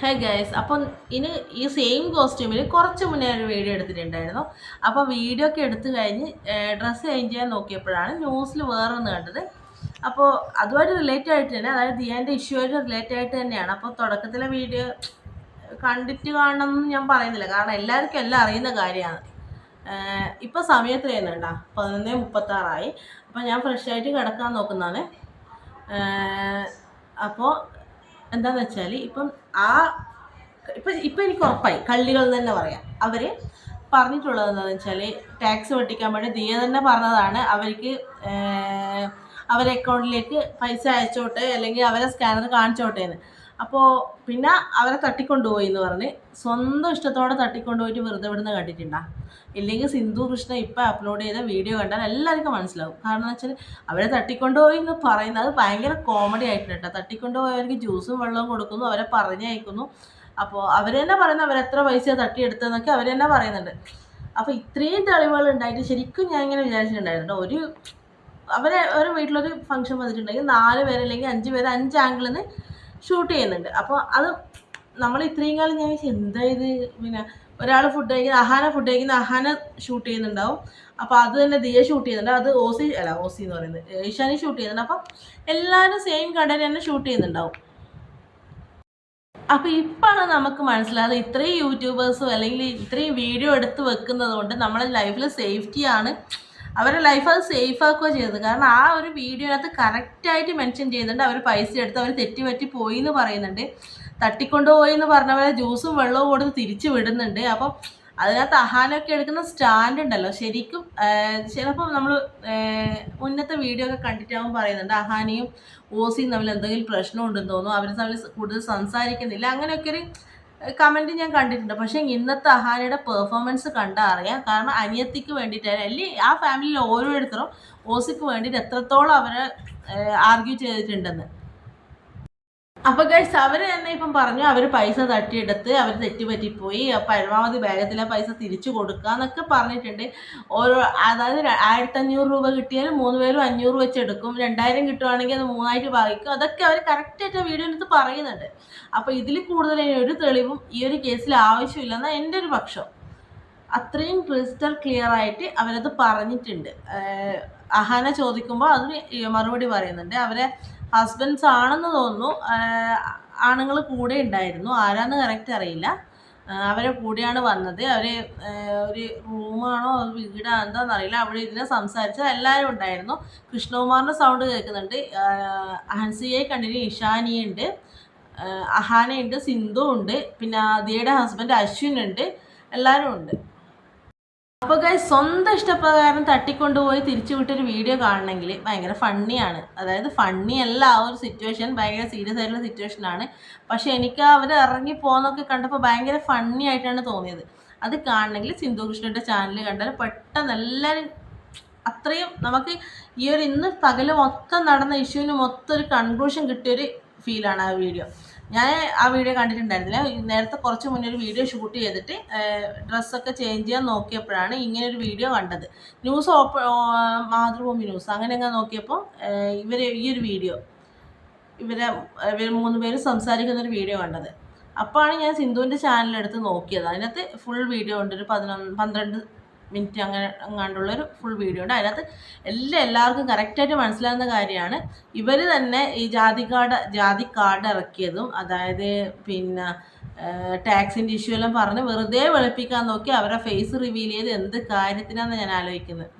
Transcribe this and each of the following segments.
Hey guys അപ്പം ഇനി ഈ സെയിം കോസ്റ്റ്യൂമിൽ കുറച്ച് മുന്നേ ഒരു വീഡിയോ എടുത്തിട്ടുണ്ടായിരുന്നു. അപ്പോൾ വീഡിയോ ഒക്കെ എടുത്തു കഴിഞ്ഞ് ഡ്രസ്സ് ചേഞ്ച് ചെയ്യാൻ നോക്കിയപ്പോഴാണ് ന്യൂസിൽ വേറൊന്ന് കണ്ടത്. അപ്പോൾ അതുമായിട്ട് റിലേറ്റഡ് ആയിട്ട് തന്നെ അതായത് ദിയാന്റെ ഇഷ്യൂ ആയിട്ട് ആയിട്ട് തന്നെയാണ്. അപ്പോൾ തുടക്കത്തിലെ വീഡിയോ കണ്ടിട്ട് കാണണം എന്ന് ഞാൻ പറയുന്നില്ല. കാരണം എല്ലാവർക്കും എല്ലാം അറിയുന്ന കാര്യമാണ്. ഇപ്പോൾ സമയത്ത് ചെയ്യുന്നുണ്ടാ പതിനൊന്ന് മുപ്പത്താറായി. അപ്പോൾ ഞാൻ ഫ്രഷ് ആയിട്ട് കിടക്കാൻ നോക്കുന്നതാണ്. അപ്പോൾ എന്താന്ന് വെച്ചാൽ ഇപ്പം ആ ഇപ്പം ഇപ്പം എനിക്ക് ഉറപ്പായി. കള്ളികൾ തന്നെ പറയാം. അവർ പറഞ്ഞിട്ടുള്ളത് എന്താണെന്ന് വെച്ചാൽ ടാക്സ് വെട്ടിക്കാൻ വേണ്ടി ദിയ തന്നെ പറഞ്ഞതാണ്. അവർക്ക് അവരെ അക്കൗണ്ടിലേക്ക് പൈസ അയച്ചോട്ടെ അല്ലെങ്കിൽ അവരെ സ്കാനർ കാണിച്ചോട്ടെ എന്ന്. അപ്പോൾ പിന്നെ അവരെ തട്ടിക്കൊണ്ടുപോയി എന്ന് പറഞ്ഞ് സ്വന്തം ഇഷ്ടത്തോടെ തട്ടിക്കൊണ്ടുപോയിട്ട് വെറുതെ വിടുന്ന കണ്ടിട്ടുണ്ടാ ഇല്ലെങ്കിൽ സിന്ധു കൃഷ്ണ ഇപ്പം അപ്ലോഡ് ചെയ്ത വീഡിയോ കണ്ടാൽ എല്ലാവർക്കും മനസ്സിലാവും. കാരണം എന്ന് വെച്ചാൽ അവരെ തട്ടിക്കൊണ്ടുപോയി എന്ന് പറയുന്നത് ഭയങ്കര കോമഡി ആയിട്ടുണ്ട് കേട്ടോ. തട്ടിക്കൊണ്ടുപോയവർക്ക് ജ്യൂസും വെള്ളവും കൊടുക്കുന്നു അവരെ പറഞ്ഞയക്കുന്നു അപ്പോൾ അവർ തന്നെ പറയുന്നത് അവരെത്ര പൈസ തട്ടിയെടുത്തതെന്നൊക്കെ അവർ തന്നെ പറയുന്നുണ്ട്. അപ്പോൾ ഇത്രയും തെളിവുകൾ ഉണ്ടായിട്ട് ശരിക്കും ഞാൻ ഇങ്ങനെ വിചാരിച്ചിട്ടുണ്ടായിരുന്നു. ഒരു അവരെ ഒരു വീട്ടിലൊരു ഫംഗ്ഷൻ വന്നിട്ടുണ്ടെങ്കിൽ നാല് പേരല്ലെങ്കിൽ അഞ്ച് പേര് അഞ്ച് ആംഗിളിൽ നിന്ന് ഷൂട്ട് ചെയ്യുന്നുണ്ട്. അപ്പോൾ അത് നമ്മൾ ഇത്രയും കാലം ഞാൻ എന്താ ഇത്? പിന്നെ ഒരാൾ ഫുഡ് കഴിക്കുന്ന അഹാന ഫുഡ് കഴിക്കുന്ന അഹാന ഷൂട്ട് ചെയ്യുന്നുണ്ടാവും. അപ്പോൾ അത് തന്നെ ദിയ ഷൂട്ട് ചെയ്യുന്നുണ്ട്. അത് ഓസി അല്ല ഓസി എന്ന് പറയുന്നത്. ഏഷ്യാനി ഷൂട്ട് ചെയ്യുന്നുണ്ട്. അപ്പം എല്ലാവരും സെയിം കണ്ടന്റ് തന്നെ ഷൂട്ട് ചെയ്യുന്നുണ്ടാവും. അപ്പോൾ ഇപ്പോഴാണ് നമുക്ക് മനസ്സിലായത് ഇത്രയും യൂട്യൂബേഴ്സും അല്ലെങ്കിൽ ഇത്രയും വീഡിയോ എടുത്ത് വെക്കുന്നത് കൊണ്ട് നമ്മളെ ലൈഫിൽ സേഫ്റ്റിയാണ് അവരുടെ ലൈഫ് അത് സേഫ് ആക്കുകയോ ചെയ്തത് കാരണം ആ ഒരു വീഡിയോനകത്ത് കറക്റ്റായിട്ട് മെൻഷൻ ചെയ്യുന്നുണ്ട് അവർ പൈസ എടുത്ത് അവർ തെറ്റി പറ്റി പോയി എന്ന് പറയുന്നുണ്ട് തട്ടിക്കൊണ്ടുപോയി എന്ന് പറഞ്ഞവരെ ജ്യൂസും വെള്ളവും കൊടുത്ത് തിരിച്ചു വിടുന്നുണ്ട്. അപ്പം അതിനകത്ത് അഹാനൊക്കെ എടുക്കുന്ന സ്റ്റാൻഡ് ഉണ്ടല്ലോ. ശരിക്കും ചിലപ്പോൾ നമ്മൾ മുന്നത്തെ വീഡിയോ ഒക്കെ കണ്ടിട്ടാവും പറയുന്നുണ്ട് അഹാനിയും ഓസിയും തമ്മിൽ എന്തെങ്കിലും പ്രശ്നമുണ്ടെന്ന് തോന്നുന്നു. അവർ തമ്മിൽ കൂടുതൽ സംസാരിക്കുന്നില്ല. അങ്ങനെയൊക്കെ ഒരു കമന്റ് ഞാൻ കണ്ടിട്ടുണ്ട്. പക്ഷേ ഇന്നത്തെ അഹാനയുടെ പെർഫോമൻസ് കണ്ടാൽ അറിയാം. കാരണം അനിയത്തിക്ക് വേണ്ടിയിട്ട് അല്ലെങ്കിൽ ആ ഫാമിലിയിൽ ഓരോരുത്തരും ഓസിക്ക് വേണ്ടിയിട്ട് എത്രത്തോളം അവരെ ആർഗ്യൂ ചെയ്തിട്ടുണ്ടെന്ന്. അപ്പൊ ഗൈസ് അവർ തന്നെ ഇപ്പം പറഞ്ഞു അവർ പൈസ തട്ടിയെടുത്ത് അവർ തെറ്റുപറ്റിപ്പോയി. പരമാവധി ബാഗത്തിലെ പൈസ തിരിച്ചു കൊടുക്കുക എന്നൊക്കെ പറഞ്ഞിട്ടുണ്ട്. ഓരോ അതായത് ആയിരത്തഞ്ഞൂറ് രൂപ കിട്ടിയാലും മൂന്ന് പേരും അഞ്ഞൂറ് വെച്ച് എടുക്കും. രണ്ടായിരം കിട്ടുവാണെങ്കിൽ അത് മൂന്നായിട്ട് ഭാഗിക്കും. അതൊക്കെ അവർ കറക്റ്റായിട്ട് വീഡിയോനകത്ത് പറയുന്നുണ്ട്. അപ്പോൾ ഇതിൽ കൂടുതൽ ഒരു തെളിവും ഈ ഒരു കേസിൽ ആവശ്യമില്ലെന്ന എന്റെ ഒരു പക്ഷം. അത്രയും ക്രിസ്റ്റൽ ക്ലിയർ ആയിട്ട് അവരത് പറഞ്ഞിട്ടുണ്ട്. അഹാന ചോദിക്കുമ്പോൾ അതിന് മറുപടി പറയുന്നുണ്ട്. അവരെ ഹസ്ബൻഡ്സ് ആണെന്ന് തോന്നുന്നു. ആണുങ്ങൾ കൂടെ ഉണ്ടായിരുന്നു. ആരാന്ന് കറക്റ്റ് അറിയില്ല. അവരെ കൂടെയാണ് വന്നത്. അവർ ഒരു റൂമാണോ അത് വീടാണോ എന്താണെന്ന് അറിയില്ല അവിടെ ഇതിനെ സംസാരിച്ചത് എല്ലാവരും ഉണ്ടായിരുന്നു. കൃഷ്ണകുമാറിന്റെ സൗണ്ട് കേൾക്കുന്നുണ്ട്. ഹൻസിയെ കണ്ടിന് ഇഷാനിയുണ്ട്. അഹാനയുണ്ട് സിന്ധു ഉണ്ട് പിന്നെ ആദിയയുടെ ഹസ്ബൻഡ് അശ്വിൻ ഉണ്ട് എല്ലാവരും ഉണ്ട്. അപ്പോൾ ഗൈസ് സ്വന്തം ഇഷ്ടപ്രകാരം തട്ടിക്കൊണ്ടുപോയി തിരിച്ചു വിട്ടൊരു വീഡിയോ കാണണമെങ്കിൽ ഭയങ്കര ഫണ്ണിയാണ് അതായത് ഫണ്ണി അല്ല ആ ഒരു സിറ്റുവേഷൻ ഭയങ്കര സീരിയസ് ആയിട്ടുള്ള സിറ്റുവേഷൻ ആണ്. പക്ഷേ എനിക്ക് അവർ ഇറങ്ങി പോകുന്നൊക്കെ കണ്ടപ്പോൾ ഭയങ്കര ഫണ്ണി ആയിട്ടാണ് തോന്നിയത്. അത് കാണണമെങ്കിൽ സിന്ധു കൃഷ്ണയുടെ ചാനൽ കണ്ടാൽ പെട്ടെന്ന് എല്ലാവരും അത്രയും നമുക്ക് ഈ ഒരു ഇന്ന് പകൽ മൊത്തം നടന്ന ഇഷ്യൂവിന് മൊത്തം ഒരു കൺക്ലൂഷൻ കിട്ടിയൊരു ഫീലാണ് ആ വീഡിയോ ഞാൻ ആ വീഡിയോ കണ്ടിട്ടുണ്ടായിരുന്നില്ല. നേരത്തെ കുറച്ച് മുന്നേ ഒരു വീഡിയോ ഷൂട്ട് ചെയ്തിട്ട് ഡ്രസ്സൊക്കെ ചേഞ്ച് ചെയ്യാൻ നോക്കിയപ്പോഴാണ് ഇങ്ങനെ ഒരു വീഡിയോ കണ്ടത്. ന്യൂസ് ഓപ്പ മാതൃഭൂമി ന്യൂസ് അങ്ങനെ അങ്ങ് നോക്കിയപ്പോൾ ഇവർ ഈ ഒരു വീഡിയോ ഇവരെ ഇവർ മൂന്ന് പേര് സംസാരിക്കുന്ന ഒരു വീഡിയോ കണ്ടത്. അപ്പോഴാണ് ഞാൻ സിന്ധുവിന്റെ ചാനലെടുത്ത് നോക്കിയത്. അതിനകത്ത് ഫുൾ വീഡിയോ ഉണ്ട്. ഒരു പതിനൊന്ന് പന്ത്രണ്ട് മിനിറ്റ് അങ്ങനെ അങ്ങാണ്ടുള്ള ഒരു ഫുൾ വീഡിയോ ഉണ്ട്. അതിനകത്ത് എല്ലാം എല്ലാവർക്കും കറക്റ്റായിട്ട് മനസ്സിലാകുന്ന കാര്യമാണ്. ഇവർ തന്നെ ഈ ജാതി കാർഡ് ജാതി കാർഡ് ഇറക്കിയതും അതായത് പിന്നെ ടാക്സിന്റെ ഇഷ്യൂ എല്ലാം പറഞ്ഞ് വെറുതെ വെളുപ്പിക്കാൻ നോക്കി അവരെ ഫേസ് റിവീൽ ചെയ്ത് എന്ത് കാര്യത്തിനാണെന്ന് ഞാൻ ആലോചിക്കുന്നത്.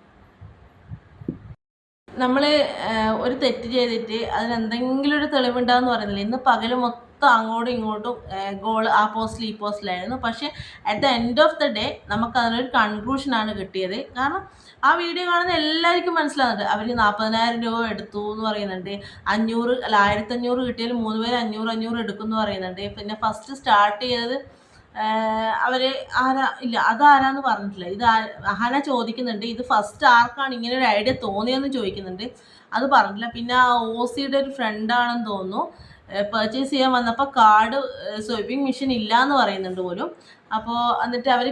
നമ്മൾ ഒരു തെറ്റ് ചെയ്തിട്ട് അതിന് എന്തെങ്കിലും ഒരു തെളിവുണ്ടാകുമെന്ന് പറയുന്നില്ല. ഇന്ന് പകൽ മൊത്തം അങ്ങോട്ടും ഇങ്ങോട്ടും ഗോൾ ആ പോസ്റ്റിൽ ഈ പോസ്റ്റിലായിരുന്നു പക്ഷേ at the end of the day നമുക്ക് അതിനൊരു കൺക്ലൂഷനാണ് കിട്ടിയത്. കാരണം ആ വീഡിയോ കാണുന്ന എല്ലാവർക്കും മനസ്സിലാകുന്നുണ്ട് അവർ നാൽപ്പതിനായിരം രൂപ എടുത്തു എന്ന് പറയുന്നുണ്ട്. അഞ്ഞൂറ് അല്ല ആയിരത്തഞ്ഞൂറ് കിട്ടിയാൽ മൂന്ന് പേര് അഞ്ഞൂറ് അഞ്ഞൂറ് എടുക്കും എന്ന് പറയുന്നുണ്ട്. പിന്നെ ഫസ്റ്റ് സ്റ്റാർട്ട് ചെയ്തത് അവർ ആരാ ഇല്ല അതാരാന്ന് പറഞ്ഞിട്ടില്ല. ഇത് ആന ചോദിക്കുന്നുണ്ട്. ഇത് ഫസ്റ്റ് ആർക്കാണ് ഇങ്ങനെ ഒരു ഐഡിയ തോന്നിയെന്ന് ചോദിക്കുന്നുണ്ട്. അത് പറഞ്ഞില്ല പിന്നെ ആ ഓസിയുടെ ഒരു ഫ്രണ്ടാണെന്ന് തോന്നുന്നു. പർച്ചേസ് ചെയ്യാൻ വന്നപ്പോൾ കാർഡ് സ്വൈപ്പിംഗ് മെഷീൻ ഇല്ല എന്ന് പറയുന്നുണ്ട് പോലും. അപ്പോൾ എന്നിട്ട് അവർ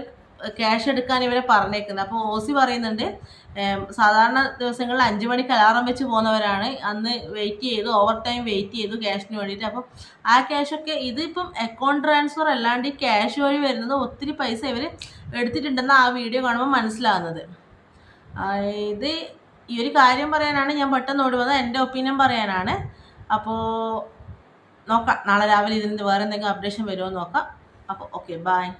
ക്യാഷ് എടുക്കാൻ ഇവരെ പറഞ്ഞേക്കുന്നത് അപ്പോൾ ഓസി പറയുന്നുണ്ട് സാധാരണ ദിവസങ്ങളിൽ അഞ്ച് മണിക്ക് അലാറം വെച്ച് പോകുന്നവരാണ്. അന്ന് വെയിറ്റ് ചെയ്തു ഓവർ ടൈം വെയിറ്റ് ചെയ്തു ക്യാഷിന് വേണ്ടിയിട്ട്. അപ്പം ആ ക്യാഷൊക്കെ ഇതിപ്പം അക്കൗണ്ട് ട്രാൻസ്ഫർ അല്ലാണ്ട് ഈ ക്യാഷ് വഴി വരുന്നത് ഒത്തിരി പൈസ ഇവർ എടുത്തിട്ടുണ്ടെന്ന് ആ വീഡിയോ കാണുമ്പോൾ മനസ്സിലാകുന്നത് ഇത് ഈ ഒരു കാര്യം പറയാനാണ് ഞാൻ പെട്ടെന്ന് ഓടി എന്റെ ഒപ്പീനിയൻ പറയാനാണ്. അപ്പോൾ നോക്കാം. നാളെ രാവിലെ ഇതിന് വേറെ എന്തെങ്കിലും അപ്ഡേഷൻ വരുമോ നോക്കാം. അപ്പോൾ ഓക്കെ ബായ്